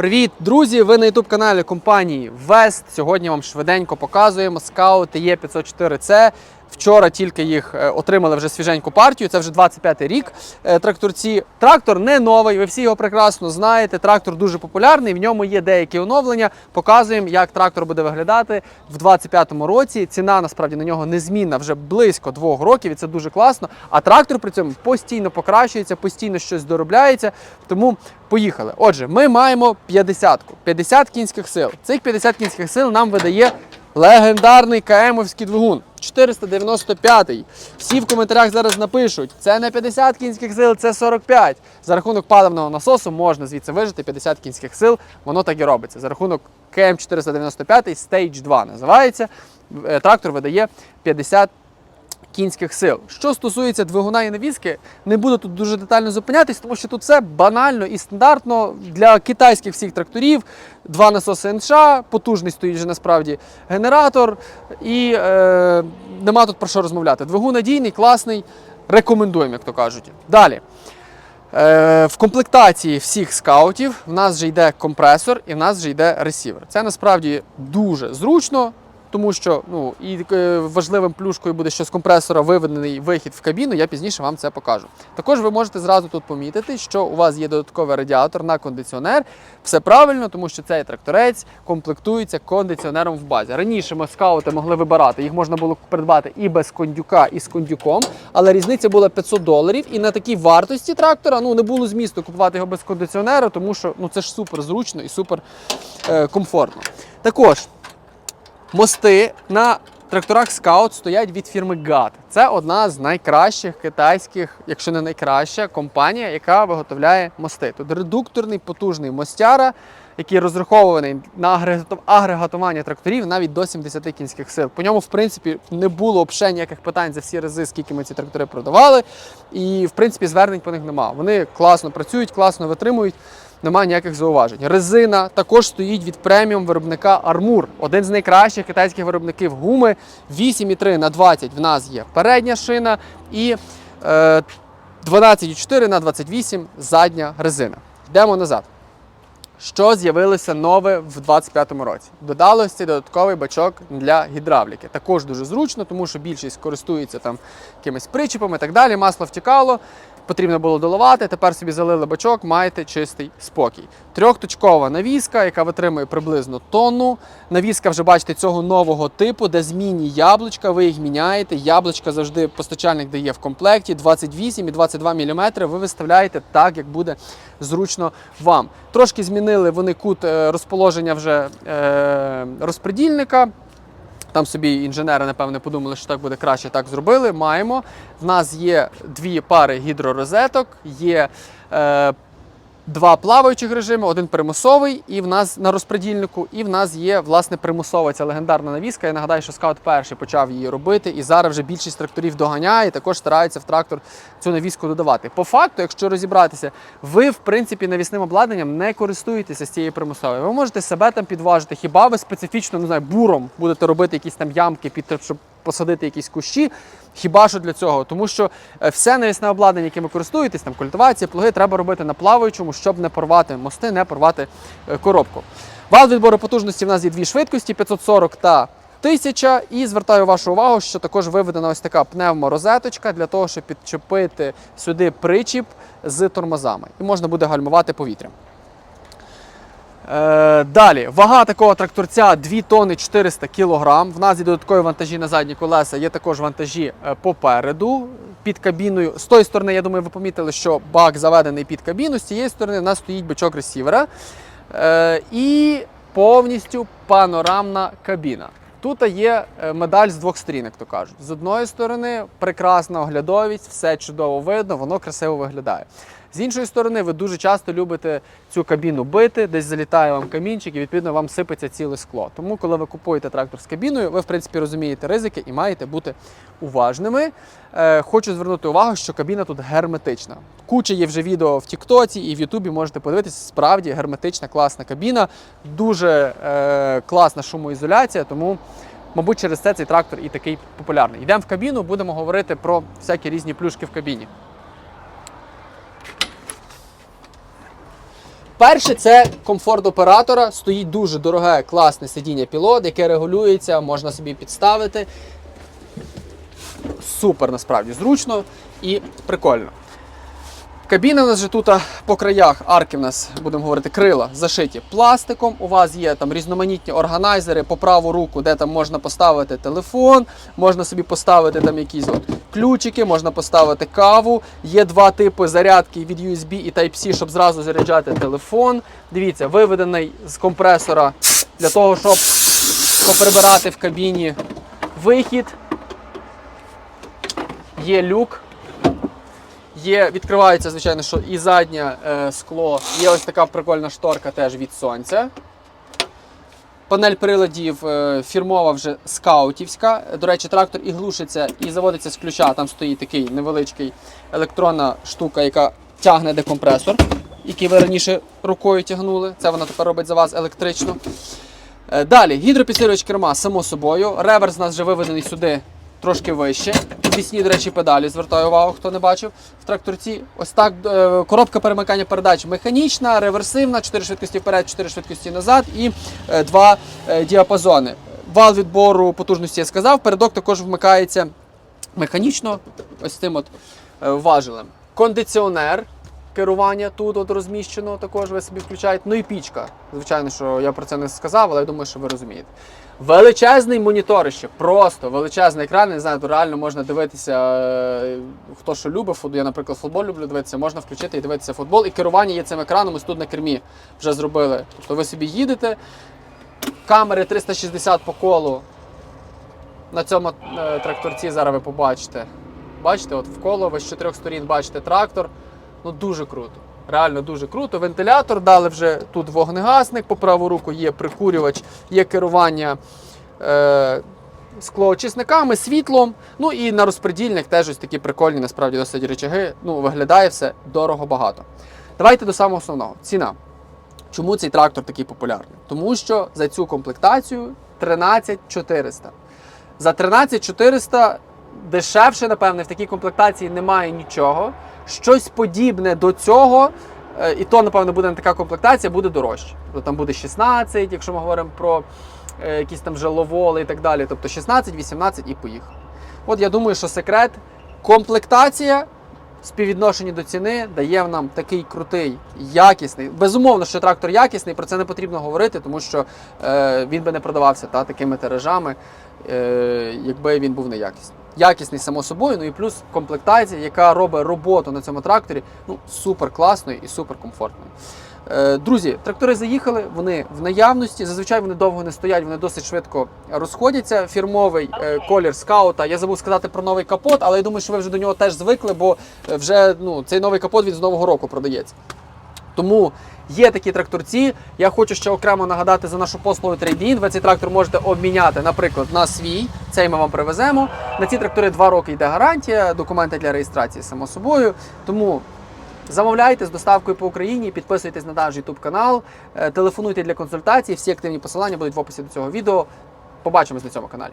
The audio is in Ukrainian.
Привіт, друзі! Ви на youtube каналі компанії Вест. Сьогодні вам швиденько показуємо скаут е 504 c Вчора тільки їх е, отримали вже свіженьку партію. Це вже 25-й рік е, тракторці. Трактор не новий, ви всі його прекрасно знаєте. Трактор дуже популярний. В ньому є деякі оновлення. Показуємо, як трактор буде виглядати в 25-му році. Ціна насправді на нього незмінна вже близько двох років, і це дуже класно. А трактор при цьому постійно покращується, постійно щось доробляється. Тому поїхали. Отже, ми маємо 50-ку, 50 кінських сил. Цих 50 кінських сил нам видає легендарний КМовський двигун. 495-й. Всі в коментарях зараз напишуть, це не 50 кінських сил, це 45. За рахунок паливного насосу можна звідси вижити 50 кінських сил, воно так і робиться. За рахунок КМ 495 Stage 2 називається. Е, Трактор видає 50 кінських сил. Що стосується двигуна і навіски, не буду тут дуже детально зупинятись, тому що тут все банально і стандартно для китайських всіх тракторів. Два насоси НШ, потужний стоїть вже насправді генератор, і е, нема тут про що розмовляти. Двигун надійний, класний, рекомендуємо, як то кажуть. Далі. Е, В комплектації всіх скаутів в нас вже йде компресор і в нас вже йде ресівер. Це насправді дуже зручно, тому що ну, і е, важливим плюшкою буде, що з компресора виведений вихід в кабіну, я пізніше вам це покажу. Також ви можете зразу тут помітити, що у вас є додатковий радіатор на кондиціонер. Все правильно, тому що цей тракторець комплектується кондиціонером в базі. Раніше ми скаути могли вибирати, їх можна було придбати і без кондюка, і з кондюком, але різниця була 500 доларів. І на такій вартості трактора ну, не було змісту купувати його без кондиціонера, тому що ну, це ж супер зручно і супер е, комфортно. Також мости на тракторах Scout стоять від фірми GAT. Це одна з найкращих китайських, якщо не найкраща, компанія, яка виготовляє мости. Тут редукторний потужний мостяра, який розрахований на агрегату- агрегатування тракторів навіть до 70 кінських сил. По ньому, в принципі, не було взагалі ніяких питань за всі рази, скільки ми ці трактори продавали. І, в принципі, звернень по них немає. Вони класно працюють, класно витримують. Немає ніяких зауважень. Резина також стоїть від преміум виробника Armour. Один з найкращих китайських виробників гуми. 8,3 на 20 в нас є передня шина і е, 12,4 на 28 задня резина. Йдемо назад. Що з'явилося нове в 2025 році? Додалося додатковий бачок для гідравліки. Також дуже зручно, тому що більшість користується там якимись причепами і так далі. Масло втікало, потрібно було доливати. Тепер собі залили бачок, маєте чистий спокій. Трьохточкова навіска, яка витримує приблизно тонну. Навіска вже бачите цього нового типу, де змінні яблучка. Ви їх міняєте. Яблучка завжди постачальник дає в комплекті 28 і 22 мм. Ви виставляєте так, як буде зручно вам. Трошки змінили вони кут е, розположення вже е, розпредільника. Там собі інженери, напевне, подумали, що так буде краще, так зробили. Маємо. В нас є дві пари гідророзеток, є е, два плаваючих режими, один примусовий, і в нас на розпредільнику, і в нас є власне примусова ця легендарна навіска. Я нагадаю, що скаут перший почав її робити, і зараз вже більшість тракторів доганяє, і також стараються в трактор цю навіску додавати. По факту, якщо розібратися, ви в принципі навісним обладнанням не користуєтеся з цією примусовою. Ви можете себе там підважити, хіба ви специфічно не знаю, буром будете робити якісь там ямки під щоб посадити якісь кущі. Хіба що для цього? Тому що е, все навісне обладнання, яким ви користуєтесь, там культивація, плуги, треба робити на плаваючому, щоб не порвати мости, не порвати е, коробку. Вал відбору потужності в нас є дві швидкості 540 та 1000. І звертаю вашу увагу, що також виведена ось така пневморозеточка для того, щоб підчепити сюди причіп з тормозами. І можна буде гальмувати повітрям. Е, далі, вага такого тракторця 2 тонни 400 кг. В нас є додаткові вантажі на задні колеса, є також вантажі е, попереду під кабіною. З тої сторони, я думаю, ви помітили, що бак заведений під кабіну. З цієї сторони в нас стоїть бичок ресівера. Е, і повністю панорамна кабіна. Тут є медаль з двох сторін, як то кажуть. З одної сторони, прекрасна оглядовість, все чудово видно, воно красиво виглядає. З іншої сторони, ви дуже часто любите цю кабіну бити, десь залітає вам камінчик і відповідно вам сипеться ціле скло. Тому, коли ви купуєте трактор з кабіною, ви в принципі розумієте ризики і маєте бути уважними. Е, хочу звернути увагу, що кабіна тут герметична. Куча є вже відео в Тіктоці і в Ютубі можете подивитися. Справді герметична, класна кабіна, дуже е, класна шумоізоляція, тому. Мабуть, через це цей трактор і такий популярний. Йдемо в кабіну, будемо говорити про всякі різні плюшки в кабіні. Перше, це комфорт оператора. Стоїть дуже дороге, класне сидіння пілот, яке регулюється, можна собі підставити. Супер насправді зручно і прикольно. Кабіна у нас же тут по краях арки в нас, будемо говорити, крила зашиті пластиком. У вас є там різноманітні органайзери по праву руку, де там можна поставити телефон, можна собі поставити там якісь от ключики, можна поставити каву. Є два типи зарядки від USB і Type-C, щоб зразу заряджати телефон. Дивіться, виведений з компресора для того, щоб поприбирати в кабіні вихід. Є люк. Є, відкривається, звичайно, що і заднє е, скло. Є ось така прикольна шторка теж від сонця. Панель приладів е, фірмова вже скаутівська. До речі, трактор і глушиться, і заводиться з ключа. Там стоїть такий невеличкий електронна штука, яка тягне декомпресор, який ви раніше рукою тягнули. Це вона тепер робить за вас електрично. Е, Далі, гідропідсилювач керма, само собою. Реверс у нас вже виведений сюди трошки вище. Підвісні, до речі, педалі, звертаю увагу, хто не бачив в тракторці. Ось так е, коробка перемикання передач механічна, реверсивна, 4 швидкості вперед, 4 швидкості назад і е, два е, діапазони. Вал відбору потужності я сказав. Передок також вмикається механічно, ось цим от важелем. Кондиціонер. Керування тут от розміщено, також ви собі включаєте. Ну і пічка. Звичайно, що я про це не сказав, але я думаю, що ви розумієте. Величезний моніторище, просто величезний екран. Не знаю, то реально можна дивитися, е, хто що любить футбол. Я, наприклад, футбол люблю дивитися, можна включити і дивитися футбол. І керування є цим екраном, ось тут на кермі вже зробили. Тобто ви собі їдете, камери 360 по колу. На цьому е, тракторці зараз ви побачите. Бачите, от в коло ви з чотирьох сторін бачите трактор. Ну дуже круто. Реально дуже круто. Вентилятор дали вже тут вогнегасник, по праву руку є прикурювач, є керування е, склоочисниками, світлом. Ну і на розпредільник теж ось такі прикольні, насправді досить речаги. Ну, виглядає все дорого багато. Давайте до самого основного. Ціна. Чому цей трактор такий популярний? Тому що за цю комплектацію 13400. За 13400 дешевше, напевне, в такій комплектації немає нічого. Щось подібне до цього, е, і то, напевно, буде не така комплектація, буде дорожче. Тобто там буде 16, якщо ми говоримо про е, якісь там жиловоли і так далі. Тобто 16, 18 і поїхав. От я думаю, що секрет комплектація в співвідношенні до ціни дає нам такий крутий, якісний. Безумовно, що трактор якісний, про це не потрібно говорити, тому що е, він би не продавався та, такими тиражами, е, якби він був неякісний. Якісний, само собою, ну і плюс комплектація, яка робить роботу на цьому тракторі ну, супер класною і супер комфортною. Е, Друзі, трактори заїхали, вони в наявності. Зазвичай вони довго не стоять, вони досить швидко розходяться. Фірмовий е, колір скаута. Я забув сказати про новий капот, але я думаю, що ви вже до нього теж звикли, бо е, вже ну, цей новий капот він з нового року продається. Тому є такі тракторці. Я хочу ще окремо нагадати за нашу послугу трейдін. Ви цей трактор можете обміняти, наприклад, на свій. Цей ми вам привеземо. На ці трактори 2 роки йде гарантія, документи для реєстрації, само собою. Тому замовляйте з доставкою по Україні, підписуйтесь на наш YouTube канал, е, телефонуйте для консультацій. Всі активні посилання будуть в описі до цього відео. Побачимось на цьому каналі.